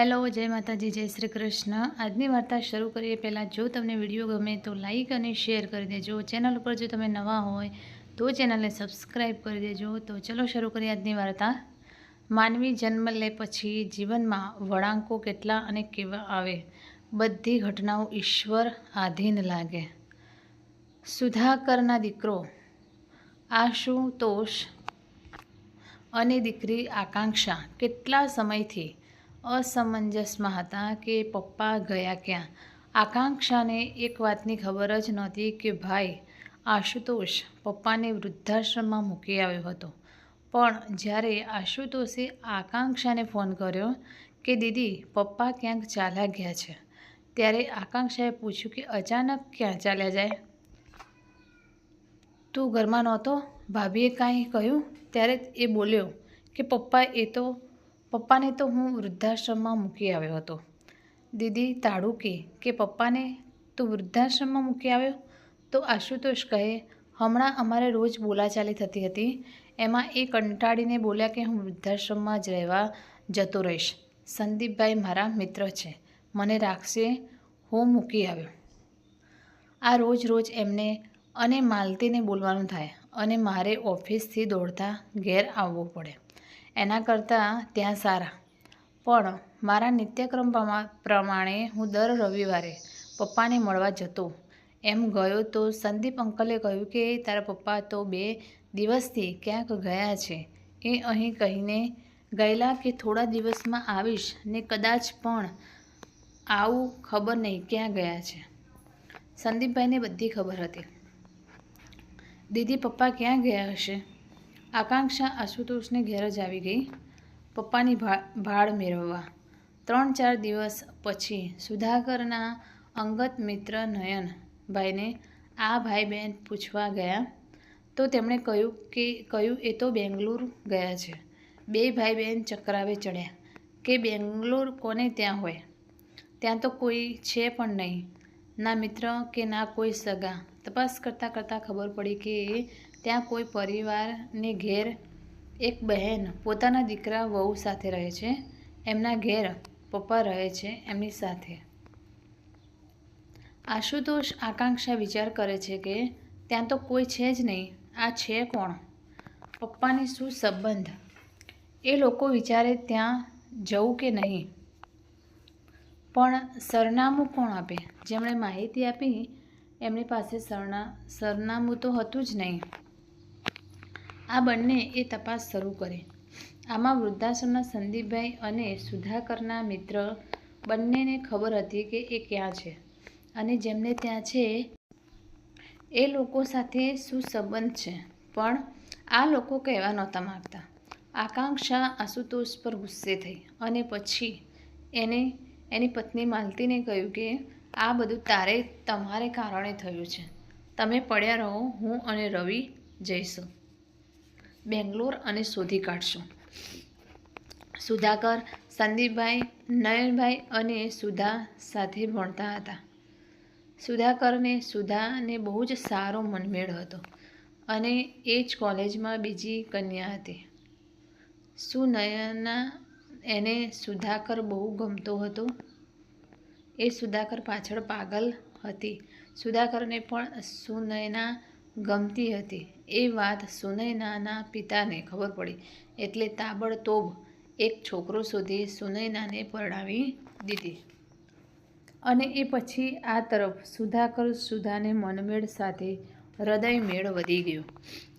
Hello, જય માતાજી, જય શ્રી કૃષ્ણ. આજની વાર્તા શરૂ કરીએ. પહેલાં જો તમને વીડિયો ગમે તો લાઈક અને શેર કરી દેજો. ચેનલ ઉપર જો તમે નવા હોય તો ચેનલને સબસ્ક્રાઈબ કરી દેજો. તો ચલો શરૂ કરીએ આજની વાર્તા. માનવી જન્મ લે પછી જીવનમાં વળાંકો કેટલા અને કેવા આવે? બધી ઘટનાઓ ઈશ્વર આધીન લાગે. સુધાકરના દીકરો આશુતોષ અને દીકરી આકાંક્ષા કેટલા સમયથી અસમંજસમાં હતા કે પપ્પા ગયા ક્યાં? આકાંક્ષાને એક વાતની ખબર જ નહોતી કે ભાઈ, આશુતોષ પપ્પાને વૃદ્ધાશ્રમમાં મૂકી આવ્યો હતો. પણ જ્યારે આશુતોષે આકાંક્ષાને ફોન કર્યો કે દીદી, પપ્પા ક્યાંક ચાલ્યા ગયા છે, ત્યારે આકાંક્ષાએ પૂછ્યું કે અચાનક ક્યાં ચાલ્યા જાય? તું ઘરમાં નહોતો? ભાભીએ કાંઈ કહ્યું? ત્યારે એ બોલ્યો કે પપ્પા, એ તો પપ્પાને તો હું વૃદ્ધાશ્રમમાં મૂકી આવ્યો હતો. દીદી તાડુકી કે પપ્પાને તું વૃદ્ધાશ્રમમાં મૂકી આવ્યો? તો આશુતોષ કહે, હમણાં અમારે રોજ બોલાચાલી થતી હતી. એમાં એ કંટાળીને બોલ્યા કે હું વૃદ્ધાશ્રમમાં જ રહેવા જતો રહીશ. સંદીપભાઈ મારા મિત્ર છે. મને રાખશે, હું મૂકી આવ્યો. આ રોજ રોજ એમને અને માલતીને બોલવાનું થાય અને મારે ઓફિસથી દોડતા ઘેર આવવું પડે. એના કરતાં ત્યાં સારા. પણ મારા નિત્યક્રમ પ્રમા- પ્રમાણે હું દર રવિવારે પપ્પાને મળવા જતો. એમ ગયો તો સંદીપ અંકલે કહ્યું કે, તારા પપ્પા તો બે દિવસથી ક્યાંક ગયા છે. એ અહીં કહીને ગયેલા કે થોડા દિવસમાં આવીશ ને કદાચ પણ આવું ખબર નહીં ક્યાં ગયા છે. સંદીપભાઈને બધી ખબર હતી. દીદી, પપ્પા ક્યાં ગયા હશે? આકાંક્ષા આશુતોષને ઘેર જ આવી ગઈ. પપ્પાની ભા- ભાળ મેળવવા. ત્રણ ચાર દિવસ પછી સુધાકરના અંગત મિત્ર નયનભાઈને આ ભાઈ બહેન પૂછવા ગયા. તો તેમણે કહ્યું કે, કહ્યું એ તો બેંગ્લોર ગયા છે. બે ભાઈ બહેન ચક્રાવે ચડ્યા કે બેંગ્લોર કોને ત્યાં હોય? ત્યાં તો કોઈ છે પણ નહીં. ના મિત્ર કે ના કોઈ સગા. તપાસ કરતાં કરતાં ખબર પડી કે ત્યાં કોઈ પરિવારને ઘેર એક બહેન પોતાના દીકરા વહુ સાથે રહે છે. એમના ઘેર પપ્પા રહે છે એમની સાથે. આશુતોષ આકાંક્ષા વિચાર કરે છે કે ત્યાં તો કોઈ છે જ નહીં. આ છે કોણ? પપ્પાની શું સંબંધ? એ લોકો વિચારે ત્યાં જવું કે નહીં? પણ સરનામું કોણ આપે? જેમણે માહિતી આપી, એમની પાસે સરના, સરનામું તો હતું જ નહીં. આ બંને એ તપાસ શરૂ કરી. આમાં વૃદ્ધાશ્રમના સંદીપભાઈ અને સુધાકરના મિત્ર બંનેને ખબર હતી કે એ ક્યાં છે અને જેમને ત્યાં છે એ લોકો સાથે શું સંબંધ છે. પણ આ લોકો કહેવા નહોતા માગતા. આકાંક્ષા આશુતોષ પર ગુસ્સે થઈ અને પછી એને એની પત્ની માલતીને કહ્યું કે આ બધું તારે તમારે કારણે થયું છે. તમે પડ્યા રહો, હું અને રવિ જઈશું. બેંગ્લોર અને શોધી કાઢશું. સુધાકર, સંદીપભાઈ, નયનભાઈ અને સુધા સાથે ભણતા હતા. સુધાકરને સુધાને બહુ જ સારો મનમેળ હતો અને એ જ કોલેજમાં બીજી કન્યા હતી. સુનયના એને સુધાકર બહુ ગમતો હતો. એ સુધાકર પાછળ પાગલ હતી. સુધાકરને પણ સુનયના ગમતી હતી. એ વાત સુનૈનાના પિતાને ખબર પડી. એટલે તાબડતોબ એક છોકરો શોધી સુનૈનાને પરણાવી દીધી. અને એ પછી આ તરફ સુધાકર સુધાને મનમેળ સાથે હૃદય મેળ વધી ગયો.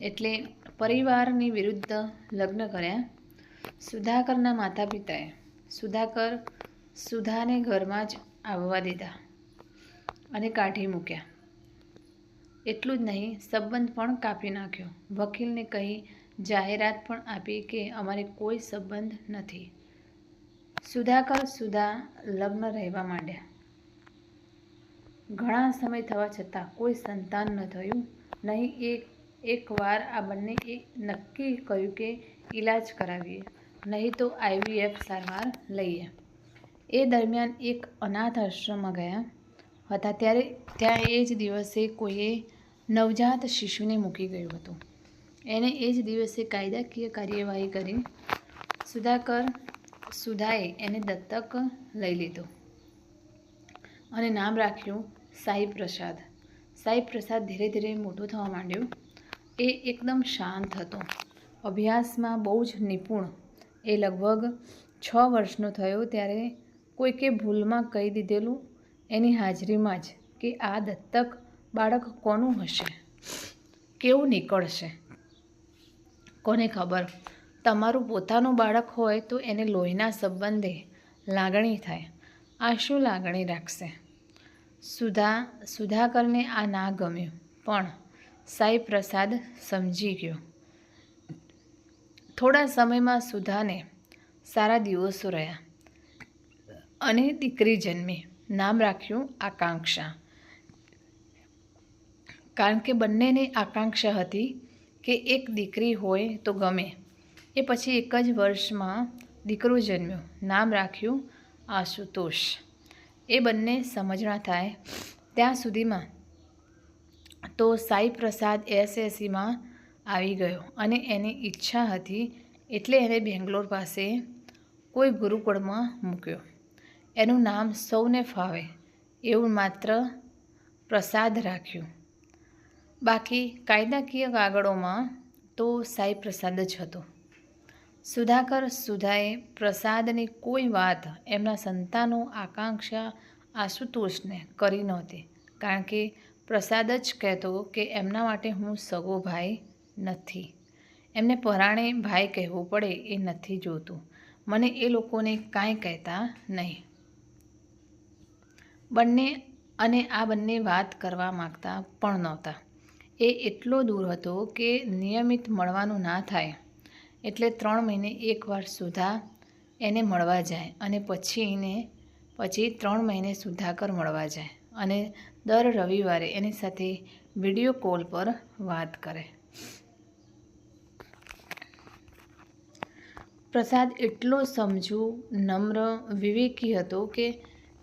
એટલે પરિવારની વિરુદ્ધ લગ્ન કર્યા સુધાકરના માતા પિતાએ સુધાકર સુધાને ઘરમાં જ આવવા દીધા અને કાઢી મૂક્યા. એટલું જ નહીં, સંબંધ પણ કાપી નાખ્યો. વકીલને કહી જાહેરાત પણ આપી કે અમારે કોઈ સંબંધ નથી. સુધાકર સુધા લગ્ન રહેવા માંડ્યા. ઘણા સમય થવા છતાં કોઈ સંતાન ન થયું. નહીં, એક, એકવાર આ બંને નક્કી કર્યું કે ઈલાજ કરાવીએ. નહીં તો આઈવીએફ સારવાર લઈએ. એ દરમિયાન એક અનાથ આશ્રમમાં ગયા હતા. ત્યારે, ત્યાં એ જ દિવસે કોઈએ નવજાત શિશુને મૂકી ગયું હતું. એને એ જ દિવસે કાયદાકીય કાર્યવાહી કરી સુધાકર સુધાએ એને દત્તક લઈ લીધો અને નામ રાખ્યું સાઈ પ્રસાદ. સાઈ પ્રસાદ ધીરે ધીરે મોટો થવા માંડ્યો. એ એકદમ શાંત હતો. અભ્યાસમાં બહુ જ નિપુણ. એ લગભગ છ વર્ષનો થયો ત્યારે કોઈકે ભૂલમાં કહી દીધેલું એની હાજરીમાં જ કે આ દત્તક બાળક કોનું હશે? કેવું નીકળશે? કોને ખબર? તમારું પોતાનું બાળક હોય તો એને લોહીના સંબંધે લાગણી થાય. આ શું લાગણી રાખશે? સુધા, સુધાકરને આ ના ગમ્યું, પણ સાઈ પ્રસાદ સમજી ગયો. થોડા સમયમાં સુધાને સારા દિવસો રહ્યા. અને દીકરી જન્મી. નામ રાખ્યું આકાંક્ષા. કારણ કે બંનેને આકાંક્ષા હતી કે એક દીકરી હોય તો ગમે. એ પછી એક જ વર્ષમાં દીકરો જન્મ્યો. નામ રાખ્યું આશુતોષ. એ બંને સમજણા થાય ત્યાં સુધીમાં તો સાઈ પ્રસાદ એસએસસીમાં આવી ગયો અને એની ઈચ્છા હતી એટલે એને બેંગ્લોર પાસે કોઈ ગુરુકુળમાં મૂક્યો. એનું નામ સૌને ફાવે એવું માત્ર પ્રસાદ રાખ્યું. બાકી કાયદાકીય કાગળોમાં તો સાઈ પ્રસાદ જ હતો. સુધાકર સુધાએ પ્રસાદની કોઈ વાત એમના સંતાનો આકાંક્ષા આશુતોષને કરી નહોતી, કારણ કે પ્રસાદ જ કહેતો કે એમના માટે હું સગો ભાઈ નથી. એમને પરાણે ભાઈ કહેવું પડે એ નથી જોતું. મને એ લોકોને કાંઈ કહેતા નહીં. બંને અને આ બંને વાત કરવા માગતા પણ નહોતા. એ એટલો દૂર હતો કે નિયમિત મળવાનું ના થાય. એટલે ત્રણ મહિને એકવાર સુધા એને મળવા જાય અને પછી એને પછી ત્રણ મહિને સુધાકર મળવા જાય અને દર રવિવારે એની સાથે વીડિયો કોલ પર વાત કરે. પ્રસાદ એટલો સમજુ, નમ્ર, વિવેકી હતો કે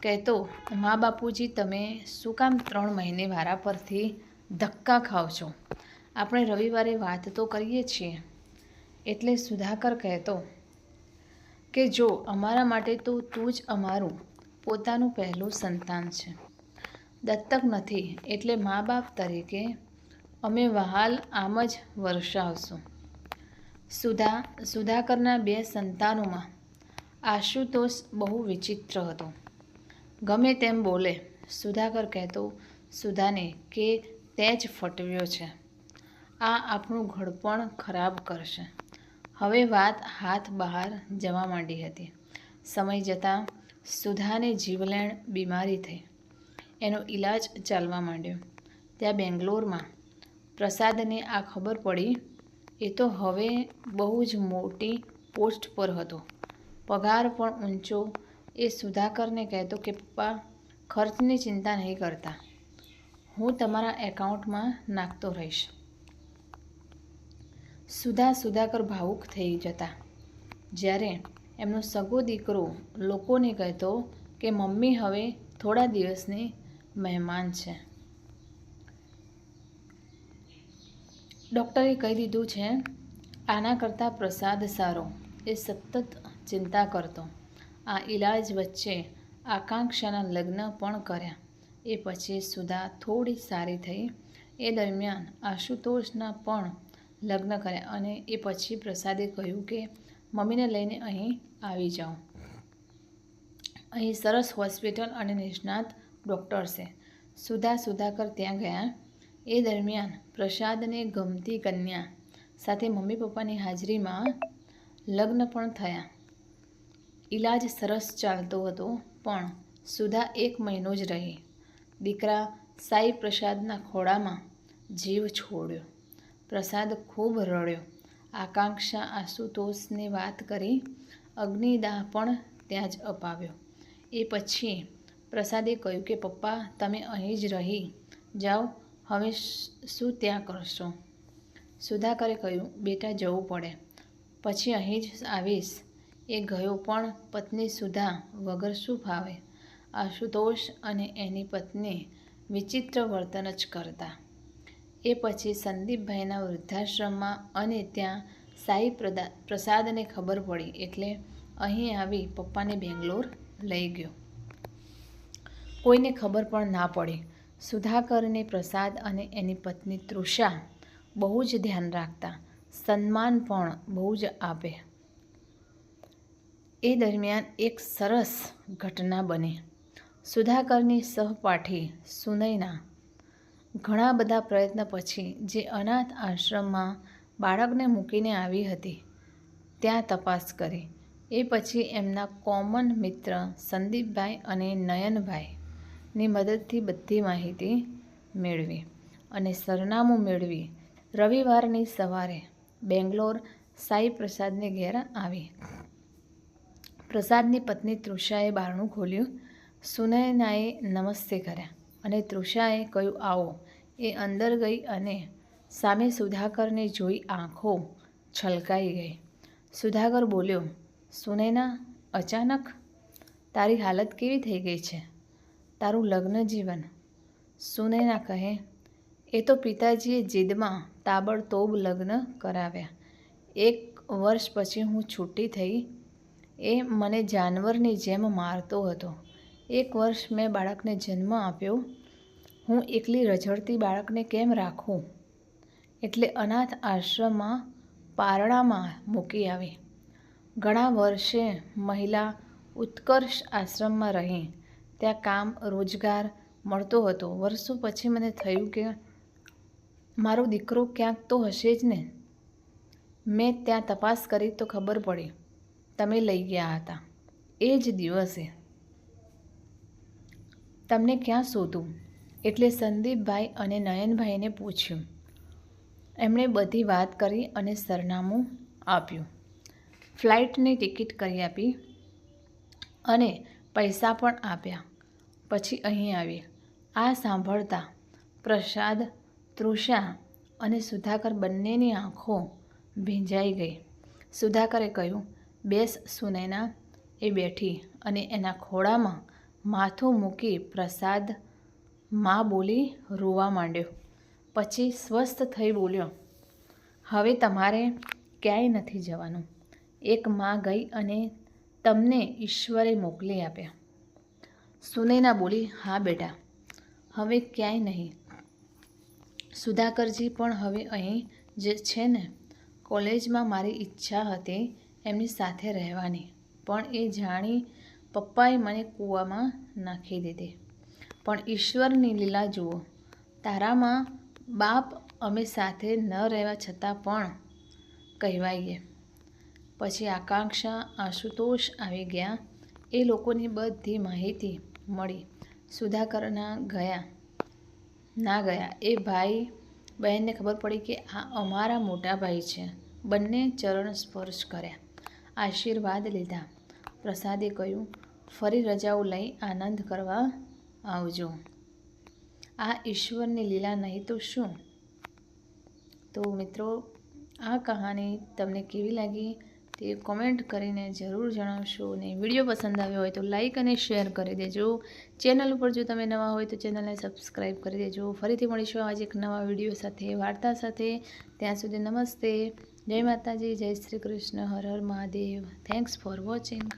કહેતો, મા બાપુજી, તમે શું કામ ત્રણ મહિને વારા પરથી ધક્કા ખાવ છો. આપણે રવિવારે વાત તો કરીએ છીએ. એટલે સુધાકર કહેતો કે જો અમારા માટે તો તું જ અમારું પોતાનું પહેલું સંતાન છે. દત્તક નથી એટલે મા બાપ તરીકે અમે વહાલ આમ જ વર્ષાવશું સુધા, સુધાકરના બે સંતાનોમાં આશુતોષ બહુ વિચિત્ર હતો. ગમે તેમ બોલે, સુધાકર કહેતો, સુધાને, કે તે જ ફટવ્યો છે. આ આપણું ઘડપણ ખરાબ કરશે. હવે વાત હાથ બહાર જવા માંડી હતી. સમય જતાં સુધાને જીવલેણ બીમારી થઈ. એનો ઈલાજ ચાલવા માંડ્યો. ત્યાં બેંગ્લોરમાં. પ્રસાદને આ ખબર પડી, એ તો હવે બહુ જ મોટી પોસ્ટ પર હતો. પગાર પણ ઊંચો. એ સુધાકરને કહેતો કે, પપ્પા, ખર્ચની ચિંતા નહીં કરતા. હું તમારા એકાઉન્ટમાં નાખતો રહીશ. સુધા સુધાકર ભાવુક થઈ જતા. જ્યારે એમનો સગો દીકરો લોકોને કહેતો કે મમ્મી હવે થોડા દિવસની મહેમાન છે. ડૉક્ટરે કહી દીધું છે, આના કરતાં પ્રસાદ સારો એ સતત ચિંતા કરતો. આ ઈલાજ વચ્ચે આકાંક્ષાના લગ્ન પણ કર્યા. એ પછી સુધા થોડી સારી થઈ. એ દરમિયાન આશુતોષના પણ લગ્ન કર્યા અને એ પછી પ્રસાદે કહ્યું કે, મમ્મીને લઈને અહીં આવી જાઓ. અહીં સરસ હોસ્પિટલ અને નિષ્ણાત ડૉક્ટર છે. સુધા સુધાકર ત્યાં ગયા. એ દરમિયાન પ્રસાદને ગમતી કન્યા સાથે મમ્મી પપ્પાની હાજરીમાં લગ્ન પણ થયા. ઈલાજ સરસ ચાલતો હતો, પણ સુધા એક મહિનો જ રહી. દીકરા સાઈ પ્રસાદના ખોળામાં જીવ છોડ્યો. પ્રસાદ ખૂબ રડ્યો. આકાંક્ષા આશુતોષને વાત કરી અગ્નિદાહ પણ ત્યાં જ અપાવ્યો. એ પછી પ્રસાદે કહ્યું કે, પપ્પા, તમે અહીં જ રહી જાઓ. હવે શું ત્યાં કરશો? સુધાકરે કહ્યું, બેટા, જવું પડે. પછી અહીં જ આવીશ. એ ગયો, પણ પત્ની સુધા વગર શું ફાવે? આશુતોષ અને એની પત્ની વિચિત્ર વર્તન જ કરતા. એ પછી સંદીપભાઈના વૃદ્ધાશ્રમમાં અને ત્યાં સાઈ પ્રસાદને ખબર પડી એટલે અહીં આવી પપ્પાને બેંગ્લોર લઈ ગયો. કોઈને ખબર પણ ના પડી. સુધાકરને પ્રસાદ અને એની પત્ની તૃષા બહુ જ ધ્યાન રાખતા. સન્માન પણ બહુ જ આપે. એ દરમિયાન એક સરસ ઘટના બની. સુધાકરની સહપાઠી સુનયના ઘણા બધા પ્રયત્ન પછી જે અનાથ આશ્રમમાં બાળકને મૂકીને આવી હતી, ત્યાં તપાસ કરી. એ પછી એમના કોમન મિત્ર સંદીપભાઈ અને નયનભાઈની મદદથી બધી માહિતી મેળવી અને સરનામું મેળવી. રવિવારની સવારે બેંગ્લોર સાઈ પ્રસાદને ઘેર આવી. પ્રસાદની પત્ની તૃષાએ બારણું ખોલ્યું. સુનયનાએ નમસ્તે કર્યા અને તૃષાએ કહ્યું, આવો. એ અંદર ગઈ અને સામે સુધાકરને જોઈ આંખો છલકાઈ ગઈ. સુધાકર બોલ્યો, સુનયના, અચાનક? તારી હાલત કેવી થઈ ગઈ છે? તારું લગ્ન જીવન? સુનયના કહે, એ તો પિતાજીએ જીદમાં તાબડતોબ લગ્ન કરાવ્યા. એક વર્ષ પછી હું છૂટી થઈ. એ મને જાનવરની જેમ મારતો હતો. એક વર્ષ મેં બાળકને જન્મ આપ્યો. હું એકલી રઝળતી બાળકને કેમ રાખું? એટલે અનાથ આશ્રમમાં પારણામાં મૂકી આવી. ઘણા વર્ષે મહિલા ઉત્કર્ષ આશ્રમમાં રહી. ત્યાં કામ, રોજગાર મળતો હતો. વર્ષો પછી મને થયું કે મારો દીકરો ક્યાંક તો હશે જ ને. મેં ત્યાં તપાસ કરી તો ખબર પડી. તમે લઈ ગયા હતા. એ જ દિવસે તમને ક્યાં શોધું? એટલે સંદીપભાઈ અને નયનભાઈને પૂછ્યું. એમણે બધી વાત કરી અને સરનામું આપ્યું. ફ્લાઇટની ટિકિટ કરી આપી અને પૈસા પણ આપ્યા. પછી અહીં આવી. આ સાંભળતા પ્રસાદ, તૃષા અને સુધાકર બંનેની આંખો ભીંજાઈ ગઈ. સુધાકરે કહ્યું, બેસ સુનૈના એ બેઠી અને એના ખોળામાં માથું મૂકી પ્રસાદમાં બોલી રોવા માંડ્યો. પછી સ્વસ્થ થઈ બોલ્યો, હવે તમારે ક્યાંય નથી જવાનું. એક માં ગઈ અને તમને ઈશ્વરે મોકલી આપ્યા. સુનૈના બોલી, હા બેટા, હવે ક્યાંય નહીં. સુધાકરજી પણ હવે અહીં જે છે ને. કોલેજમાં મારી ઈચ્છા હતી એમની સાથે રહેવાની, પણ એ જાણી પપ્પાએ મને કૂવામાં નાખી દીધી. પણ ઈશ્વરની લીલા જુઓ, તારામાં બાપ અમે સાથે ન રહેવા છતાં પણ કહેવાઈએ. પછી આકાંક્ષા આશુતોષ આવી ગયા. એ લોકોની બધી માહિતી મળી. સુધાકરના ગયા. ના ગયા. એ ભાઈ, બહેનને ખબર પડી કે આ અમારા મોટા ભાઈ છે. બંને ચરણ સ્પર્શ કર્યા. આશીર્વાદ લીધા. પ્રસાદે કહ્યું ફરી રજાઓ લઈ આનંદ કરવા આવજો. આ ઈશ્વરની લીલા નહીં તો શું? તો મિત્રો, આ કહાની તમને કેવી લાગી તે કોમેન્ટ કરીને જરૂર જણાવશો અને વીડિયો પસંદ આવ્યો હોય તો લાઇક અને શેર કરી દેજો. ચેનલ ઉપર જો તમે નવા હોય તો ચેનલને સબસ્ક્રાઈબ કરી દેજો. ફરીથી મળીશું આજે એક નવા વીડિયો સાથે, વાર્તા સાથે. ત્યાં સુધી નમસ્તે. જય માતાજી, જય શ્રી કૃષ્ણ. હર હર મહાદેવ. Thanks for watching